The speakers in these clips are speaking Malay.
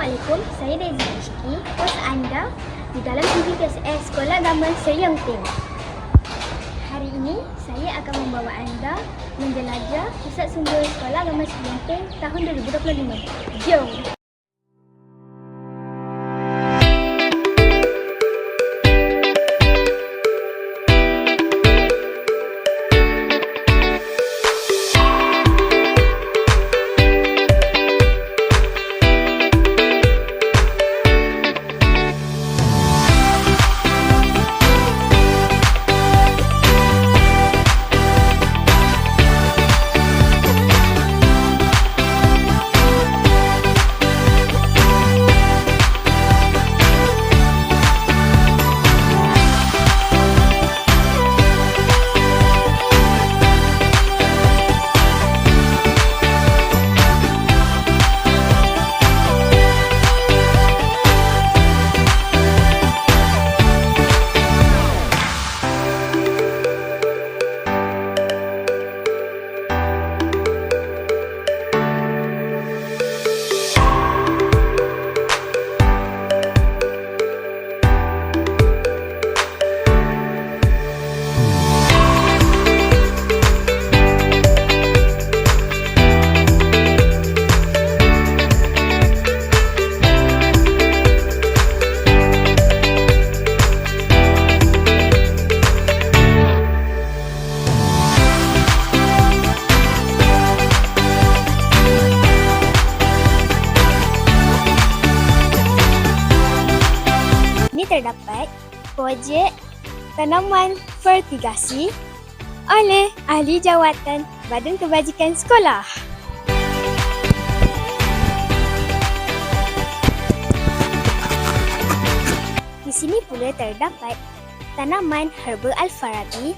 Assalamualaikum, saya Daisy Rizky, hos anda di dalam MPPSS Sekolah Agama Seri Ting. Hari ini, saya akan membawa anda menjelajah Pusat Sumber Sekolah Agama Seri Ting tahun 2025. Jom! Terdapat projek tanaman fertigasi oleh ahli jawatan Badan Kebajikan Sekolah. Di sini pula terdapat tanaman herba Al-Farabi,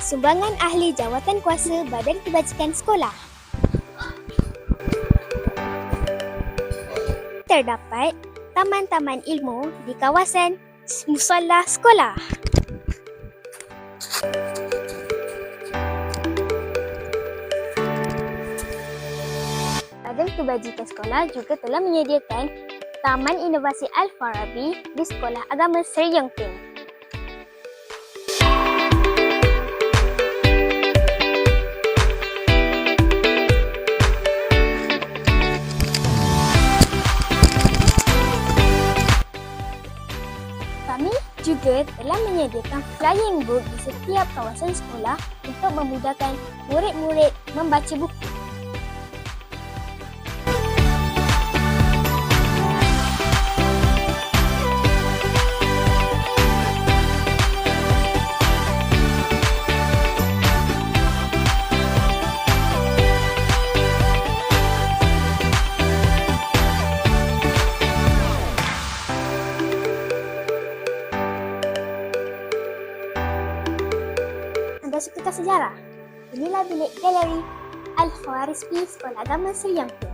sumbangan ahli jawatan kuasa Badan Kebajikan Sekolah. Terdapat taman-taman ilmu di kawasan musola sekolah. Badan Kebajikan Sekolah juga telah menyediakan Taman Inovasi Al-Farabi di Sekolah Agama Seri Yongping. Juga telah menyediakan flying book di setiap kawasan sekolah untuk memudahkan murid-murid membaca buku. Suka sejarah? Inilah bilik galeri Al-Khawarizmi Sekolah Agama Seri Yangping.